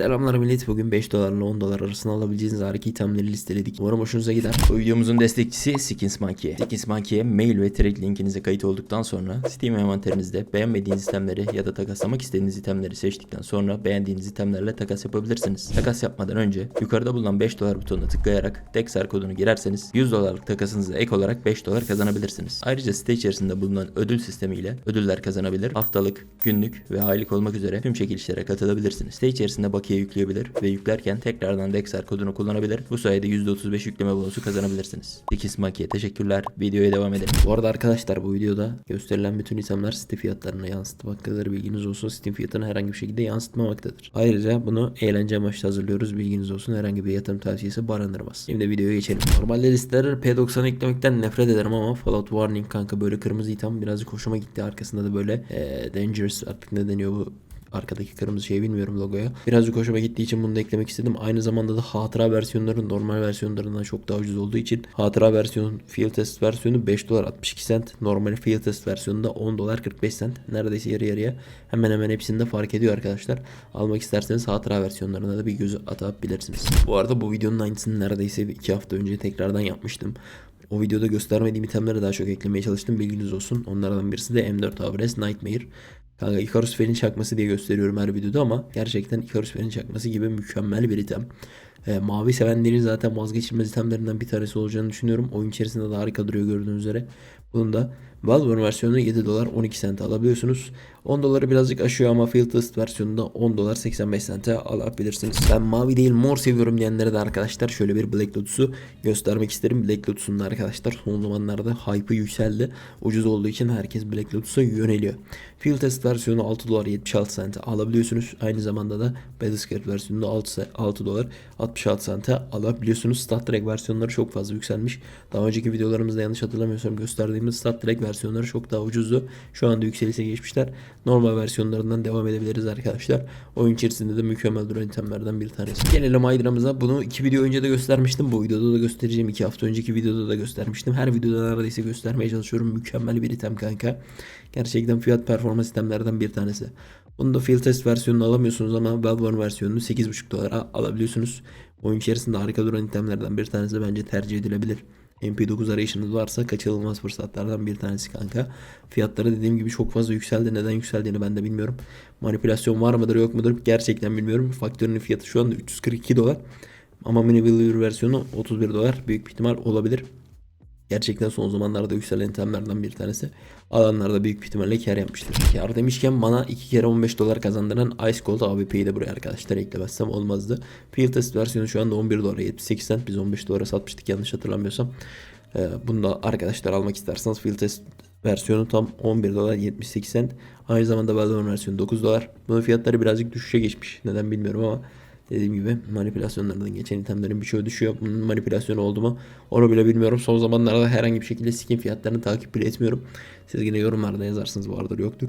Selamlar millet. Bugün 5 dolarla 10 dolar arasında alabileceğiniz harika itemleri listeledik. Umarım hoşunuza gider. Bu videomuzun destekçisi Skins Monkey. Skins Monkey'e mail ve trade linkinize kayıt olduktan sonra Steam envanterinizde beğenmediğiniz itemleri ya da takaslamak istediğiniz itemleri seçtikten sonra beğendiğiniz itemlerle takas yapabilirsiniz. Takas yapmadan önce yukarıda bulunan 5 dolar butonuna tıklayarak Dexar kodunu girerseniz 100 dolarlık takasınıza ek olarak 5 dolar kazanabilirsiniz. Ayrıca site içerisinde bulunan ödül sistemiyle ödüller kazanabilir. Haftalık, günlük ve aylık olmak üzere tüm çekilişlere katılabilirsiniz. Site içerisinde bakiye yükleyebilir ve yüklerken tekrardan Dexar kodunu kullanabilir. Bu sayede %35 yükleme bonusu kazanabilirsiniz. Dikis Maki'ye teşekkürler. Videoya devam edelim. Bu arada arkadaşlar bu videoda gösterilen bütün itemler site fiyatlarına yansıtmaktadır. Bilginiz olsun. Steam fiyatını herhangi bir şekilde yansıtmamaktadır. Ayrıca bunu eğlence amaçlı hazırlıyoruz. Bilginiz olsun. Herhangi bir yatırım tavsiyesi barındırmaz. Şimdi videoya geçelim. Normalde listeleri P90'a eklemekten nefret ederim ama Fallout Warning kanka böyle kırmızı item birazcık hoşuma gitti. Arkasında da böyle eee Dangerous artık ne deniyor bu Arkadaki kırmızı şey bilmiyorum logoya. Birazcık hoşuma gittiği için bunu da eklemek istedim. Aynı zamanda da hatıra versiyonları normal versiyonlarından çok daha ucuz olduğu için hatıra versiyon field test versiyonu 5 dolar 62 cent. Normal field test versiyonunda 10 dolar 45 cent. Neredeyse yarı yarıya hemen hemen hepsinde fark ediyor arkadaşlar. Almak isterseniz hatıra versiyonlarına da bir göz atabilirsiniz. Bu arada bu videonun aynısını neredeyse 2 hafta önce tekrardan yapmıştım. O videoda göstermediğim itemleri daha çok eklemeye çalıştım bilginiz olsun. Onlardan birisi de M4 Avres Nightmare. Kanka Icarus Fel'in çakması diye gösteriyorum her videoda ama gerçekten Icarus Fel'in çakması gibi mükemmel bir item. Ee, mavi sevenlerin zaten vazgeçilmez itemlerinden bir tanesi olacağını düşünüyorum. Oyun içerisinde de harika duruyor gördüğünüz üzere. Bunun da Valorant versiyonu 7 dolar 12 sente alabiliyorsunuz. 10 doları birazcık aşıyor ama Field Test versiyonunda 10 dolar 85 sente alabilirsiniz. Ben mavi değil mor seviyorum diyenlere de arkadaşlar şöyle bir Black Lotus'u göstermek isterim. Black Lotus'un da arkadaşlar son zamanlarda hype'ı yükseldi. Ucuz olduğu için herkes Black Lotus'a yöneliyor. Field Test versiyonu 6 dolar 76 sente alabiliyorsunuz. Aynı zamanda da Battlescape versiyonunda 6, 6 dolar 66 sente alabiliyorsunuz. Star Trek versiyonları çok fazla yükselmiş. Daha önceki videolarımızda yanlış hatırlamıyorsam gösterdiğimiz Star Trek versiyonları çok daha ucuzdu. Şu anda yükselişe geçmişler. Normal versiyonlarından devam edebiliriz arkadaşlar. Oyun içerisinde de mükemmel duran itemlerden bir tanesi. Gelelim Hydra'mıza. Bunu iki video önce de göstermiştim. Bu videoda da göstereceğim. iki hafta önceki videoda da göstermiştim. Her videoda neredeyse göstermeye çalışıyorum. Mükemmel bir item kanka. Gerçekten fiyat performans sistemlerden bir tanesi. Bunu da field test versiyonunu alamıyorsunuz ama Valorant versiyonunu 8.5 dolara alabiliyorsunuz. Oyun içerisinde harika duran itemlerden bir tanesi bence tercih edilebilir. MP9 arayışınız varsa kaçınılmaz fırsatlardan bir tanesi kanka. Fiyatları dediğim gibi çok fazla yükseldi. Neden yükseldiğini ben de bilmiyorum. Manipülasyon var mıdır yok mudur gerçekten bilmiyorum. Faktörünün fiyatı şu anda 342 dolar. Ama mini versiyonu 31 dolar. Büyük bir ihtimal olabilir. Gerçekten son zamanlarda yükselen itemlerden bir tanesi. Alanlarda büyük ihtimalle kar yapmıştır. Kar demişken bana 2 kere 15 dolar kazandıran Ice Cold AWP'yi de buraya arkadaşlar eklemezsem olmazdı. Field Test versiyonu şu anda 11 dolara 78 cent. Biz 15 dolara satmıştık yanlış hatırlamıyorsam. Ee, bunu da arkadaşlar almak isterseniz Field Test versiyonu tam 11 dolar 78 cent. Aynı zamanda Valorant versiyonu 9 dolar. Bunun fiyatları birazcık düşüşe geçmiş. Neden bilmiyorum ama Dediğim gibi manipülasyonlardan geçen itemlerin birçoğu düşüyor. Bunun manipülasyonu oldu mu onu bile bilmiyorum. Son zamanlarda herhangi bir şekilde skin fiyatlarını takip bile etmiyorum. Siz yine yorumlarda yazarsınız vardır yoktur.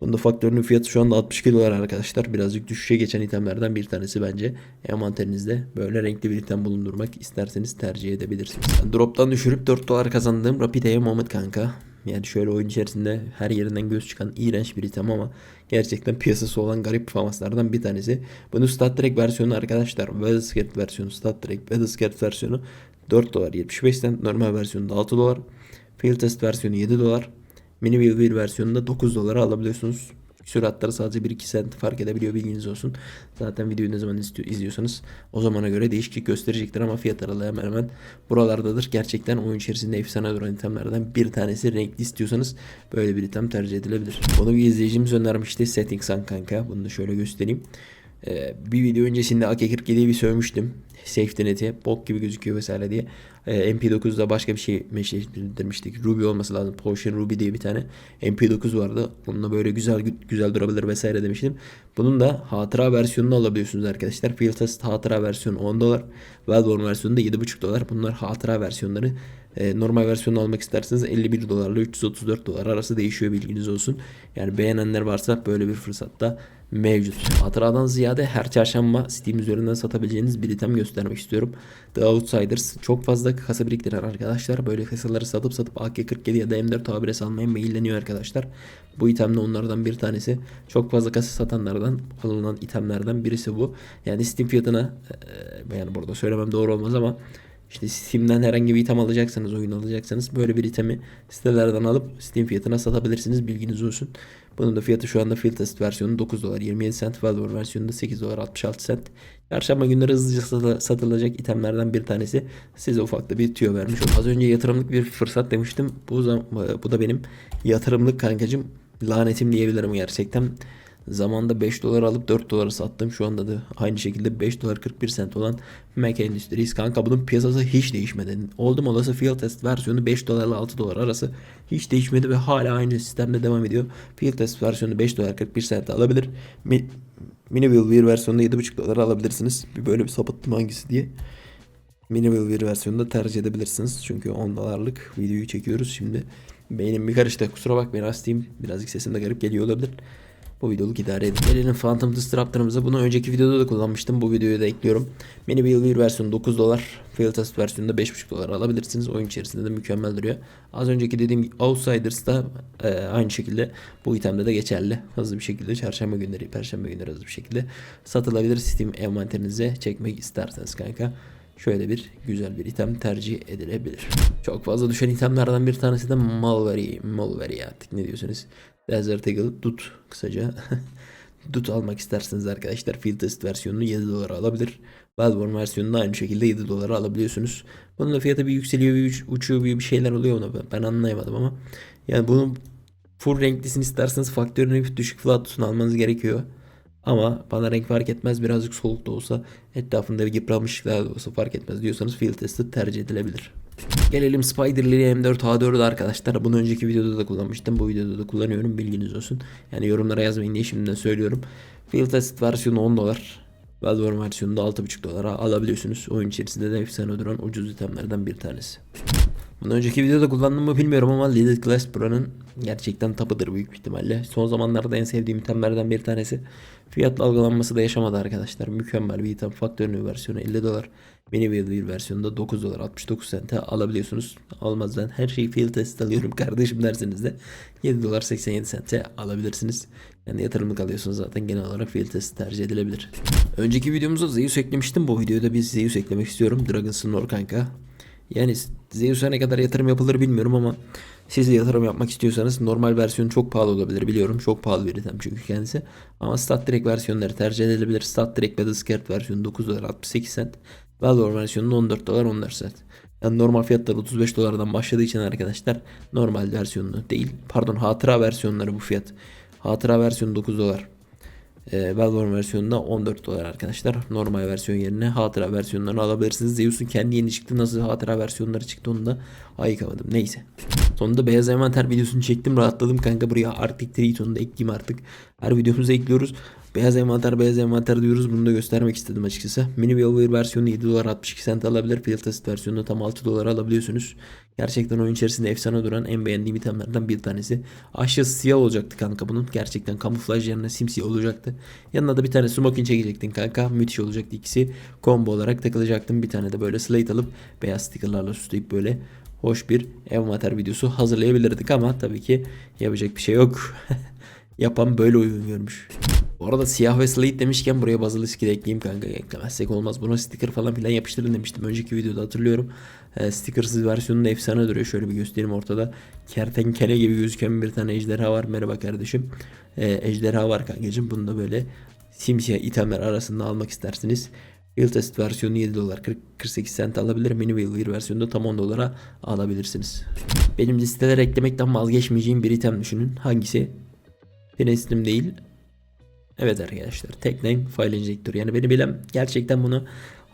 Bunda faktörünün fiyatı şu anda 62 dolar arkadaşlar. Birazcık düşüşe geçen itemlerden bir tanesi bence. Envanterinizde böyle renkli bir item bulundurmak isterseniz tercih edebilirsiniz. Drop'tan düşürüp 4 dolar kazandığım Rapid Aim Moment kanka. Yani şöyle oyun içerisinde her yerinden göz çıkan iğrenç bir item ama gerçekten piyasası olan garip famaslardan bir tanesi. Bunu Star Trek versiyonu arkadaşlar. Battlescape versiyonu Star Trek Battlescape versiyonu 4 dolar 75 cent. Normal versiyonu 6 dolar. Field Test versiyonu 7 dolar. Mini Wheel versiyonunda 9 dolara alabiliyorsunuz. Süratları sadece 1-2 sent fark edebiliyor bilginiz olsun. Zaten videoyu ne zaman izliyorsanız o zamana göre değişiklik gösterecektir ama fiyat aralığı hemen hemen buralardadır. Gerçekten oyun içerisinde efsane duran itemlerden bir tanesi renkli istiyorsanız böyle bir item tercih edilebilir. Bunu bir izleyicimiz önermişti. Settings Sun kanka. Bunu da şöyle göstereyim. Ee, bir video öncesinde AK-47'yi bir sövmüştüm. Safety net'i bok gibi gözüküyor vesaire diye. Ee, MP9'da başka bir şey meşleştirmiştik. Ruby olması lazım. Potion Ruby diye bir tane MP9 vardı. Onunla böyle güzel güzel durabilir vesaire demiştim. Bunun da hatıra versiyonunu alabiliyorsunuz arkadaşlar. Field Test hatıra versiyonu 10 dolar. Valorant versiyonu da 7,5 dolar. Bunlar hatıra versiyonları. E, normal versiyonu almak isterseniz 51 dolarla 334 dolar arası değişiyor bilginiz olsun. Yani beğenenler varsa böyle bir fırsatta mevcut. Hatıradan ziyade her çarşamba Steam üzerinden satabileceğiniz bir item göstermek istiyorum. The Outsiders çok fazla kasa biriktiren arkadaşlar. Böyle kasaları satıp satıp AK-47 ya da M4 A1S almaya meyilleniyor arkadaşlar. Bu item de onlardan bir tanesi. Çok fazla kasa satanlardan alınan itemlerden birisi bu. Yani Steam fiyatına e, yani burada söylemem doğru olmaz ama işte Steam'den herhangi bir item alacaksanız, oyun alacaksanız böyle bir itemi sitelerden alıp Steam fiyatına satabilirsiniz. Bilginiz olsun. Bunun da fiyatı şu anda Field Test versiyonu 9 dolar 27 cent. Valor versiyonu da 8 dolar 66 cent. Çarşamba günleri hızlıca satı- satılacak itemlerden bir tanesi. Size ufak da bir tüyo vermiş. Az önce yatırımlık bir fırsat demiştim. Bu, bu da benim yatırımlık kankacım lanetim diyebilirim gerçekten. Zamanda 5 dolar alıp 4 dolara sattım. Şu anda da aynı şekilde 5 dolar 41 cent olan Mac Industries. Kanka bunun piyasası hiç değişmedi. Oldum olası Field Test versiyonu 5 dolarla 6 dolar arası hiç değişmedi ve hala aynı sistemde devam ediyor. Field Test versiyonu 5 dolar 41 cent alabilir. Mi, Miniwheel bir versiyonunda 7,5 dolar alabilirsiniz. Bir böyle bir sapıttım hangisi diye. Minimal bir versiyonda tercih edebilirsiniz. Çünkü 10 dolarlık videoyu çekiyoruz şimdi. Beynim bir karıştı. Kusura bakmayın hastayım. Birazcık sesim de garip geliyor olabilir. Bu videoluk idare edin. Gelelim Phantom Disruptor'ımıza. Bunu önceki videoda da kullanmıştım. Bu videoyu da ekliyorum. Mini Wheel 1 versiyonu 9 dolar. Field Test versiyonunda 5.5 dolar alabilirsiniz. Oyun içerisinde de mükemmel duruyor. Az önceki dediğim Outsiders da e, aynı şekilde bu itemde de geçerli. Hızlı bir şekilde çarşamba günleri, perşembe günleri hızlı bir şekilde satılabilir. Steam envanterinize çekmek isterseniz kanka. Şöyle bir güzel bir item tercih edilebilir. Çok fazla düşen itemlerden bir tanesi de Malware. Malware artık ne diyorsunuz? Desert Eagle Dut kısaca. Dut almak isterseniz arkadaşlar Field Test versiyonunu 7 dolara alabilir. Bloodborne versiyonunu aynı şekilde 7 dolara alabiliyorsunuz. Bunun da fiyatı bir yükseliyor, bir uç- uçuyor, bir bir şeyler oluyor ona ben, anlayamadım ama. Yani bunun full renklisini isterseniz faktörünü düşük flattusunu almanız gerekiyor. Ama bana renk fark etmez birazcık soluk da olsa etrafında bir yıpranmışlıklar da olsa fark etmez diyorsanız field testi tercih edilebilir. Gelelim Spider'li M4 H4'ü arkadaşlar. Bunu önceki videoda da kullanmıştım. Bu videoda da kullanıyorum bilginiz olsun. Yani yorumlara yazmayın diye şimdiden söylüyorum. Field test versiyonu 10 dolar. Valorant versiyonunu da 6,5 dolara alabiliyorsunuz. Oyun içerisinde de efsane duran ucuz itemlerden bir tanesi. Bunu önceki videoda kullandım mı bilmiyorum ama Lidl Glass Pro'nun gerçekten tapıdır büyük ihtimalle. Son zamanlarda en sevdiğim itemlerden bir tanesi. Fiyat dalgalanması da yaşamadı arkadaşlar. Mükemmel bir item. Faktörünü versiyonu 50 dolar. Mini bir versiyonunda 9 dolar 69 sente alabiliyorsunuz. Almaz her şeyi field test alıyorum kardeşim derseniz de 7 dolar 87 sente alabilirsiniz. Yani yatırımlık alıyorsunuz zaten genel olarak field test tercih edilebilir. Önceki videomuzda Zeus eklemiştim. Bu videoda bir Zeus eklemek istiyorum. Dragon Snore kanka. Yani Zeus'a ne kadar yatırım yapılır bilmiyorum ama siz de yatırım yapmak istiyorsanız normal versiyon çok pahalı olabilir biliyorum. Çok pahalı bir item çünkü kendisi. Ama Stat Direct versiyonları tercih edilebilir. Stat Direct ve The Scared versiyonu 9 dolar 68 cent. Valor versiyonu 14 dolar 14 cent. Yani normal fiyatlar 35 dolardan başladığı için arkadaşlar normal versiyonu değil. Pardon hatıra versiyonları bu fiyat. Hatıra versiyonu 9 dolar. E, Valorant versiyonunda 14 dolar arkadaşlar. Normal versiyon yerine hatıra versiyonlarını alabilirsiniz. Zeus'un kendi yeni çıktı. Nasıl hatıra versiyonları çıktı onu da ayıkamadım. Neyse. Sonunda beyaz envanter videosunu çektim. Rahatladım kanka. Buraya artık Triton'u da ekleyeyim artık. Her videomuza ekliyoruz. Beyaz envanter beyaz envanter diyoruz. Bunu da göstermek istedim açıkçası. Mini Wheelware versiyonu 7 dolar 62 cent alabilir. Field Test tam 6 dolar alabiliyorsunuz. Gerçekten oyun içerisinde efsane duran en beğendiğim itemlerden bir tanesi. Aşağısı siyah olacaktı kanka bunun. Gerçekten kamuflaj yerine simsiyah olacaktı. Yanına da bir tane smoking çekecektin kanka. Müthiş olacaktı ikisi. Combo olarak takılacaktım. Bir tane de böyle slate alıp beyaz stickerlarla süsleyip böyle hoş bir envanter videosu hazırlayabilirdik ama tabii ki yapacak bir şey yok. Yapan böyle uygun görmüş. Bu arada siyah ve slate demişken buraya basilisk de ekleyeyim kanka. Eklemezsek olmaz. Buna sticker falan filan yapıştırın demiştim. Önceki videoda hatırlıyorum. E, stickersız versiyonunda efsane duruyor. Şöyle bir göstereyim ortada. Kertenkele gibi gözüken bir tane ejderha var. Merhaba kardeşim. E, ejderha var kankacığım. Bunu da böyle simsiyah itemler arasında almak isterseniz Field Test versiyonu 7 dolar 40, 48 cent alabilir. Mini Wheel versiyonunda tam 10 dolara alabilirsiniz. Benim listelere eklemekten vazgeçmeyeceğim bir item düşünün. Hangisi? Finestim değil. Evet arkadaşlar. Tekname File Injector. Yani beni bilen gerçekten bunu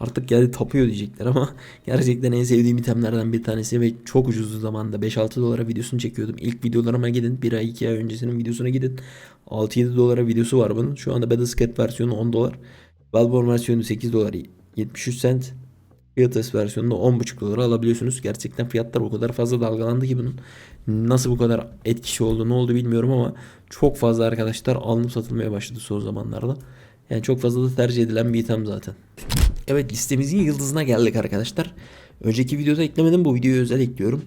artık yani tapıyor diyecekler ama gerçekten en sevdiğim itemlerden bir tanesi ve çok ucuz zamanda 5-6 dolara videosunu çekiyordum. İlk videolarıma gidin. 1 ay 2 ay öncesinin videosuna gidin. 6-7 dolara videosu var bunun. Şu anda Battlescat versiyonu 10 dolar. Valborn versiyonu 8 dolar 73 cent. Field test versiyonunda 10.5 dolara alabiliyorsunuz. Gerçekten fiyatlar o kadar fazla dalgalandı ki bunun. Nasıl bu kadar etkisi oldu ne oldu bilmiyorum ama çok fazla arkadaşlar alınıp satılmaya başladı son zamanlarda. Yani çok fazla da tercih edilen bir item zaten. Evet listemizin yıldızına geldik arkadaşlar. Önceki videoda eklemedim bu videoyu özel ekliyorum.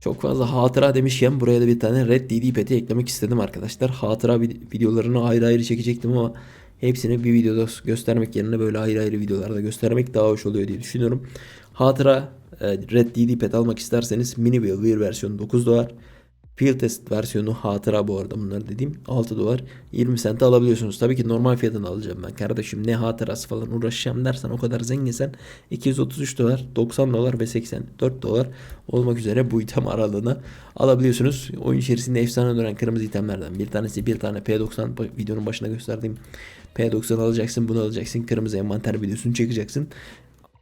Çok fazla hatıra demişken buraya da bir tane Red DD peti eklemek istedim arkadaşlar. Hatıra vid- videolarını ayrı ayrı çekecektim ama hepsini bir videoda göstermek yerine böyle ayrı ayrı videolarda göstermek daha hoş oluyor diye düşünüyorum. Hatıra Red DD pet almak isterseniz Mini Wheel Wear versiyonu 9 dolar. Field test versiyonu hatıra bu arada bunlar dediğim 6 dolar 20 sente alabiliyorsunuz. Tabii ki normal fiyatını alacağım ben kardeşim ne hatırası falan uğraşacağım dersen o kadar zenginsen 233 dolar 90 dolar ve 84 dolar olmak üzere bu item aralığına alabiliyorsunuz. Oyun içerisinde efsane dönen kırmızı itemlerden bir tanesi bir tane P90 bu videonun başına gösterdiğim P90 alacaksın bunu alacaksın kırmızı envanter videosunu çekeceksin.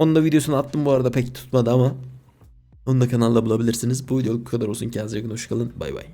Onun da videosunu attım bu arada pek tutmadı ama onu da kanalda bulabilirsiniz. Bu videoluk bu kadar olsun. Kendinize iyi bakın. Hoşçakalın. Bay bay.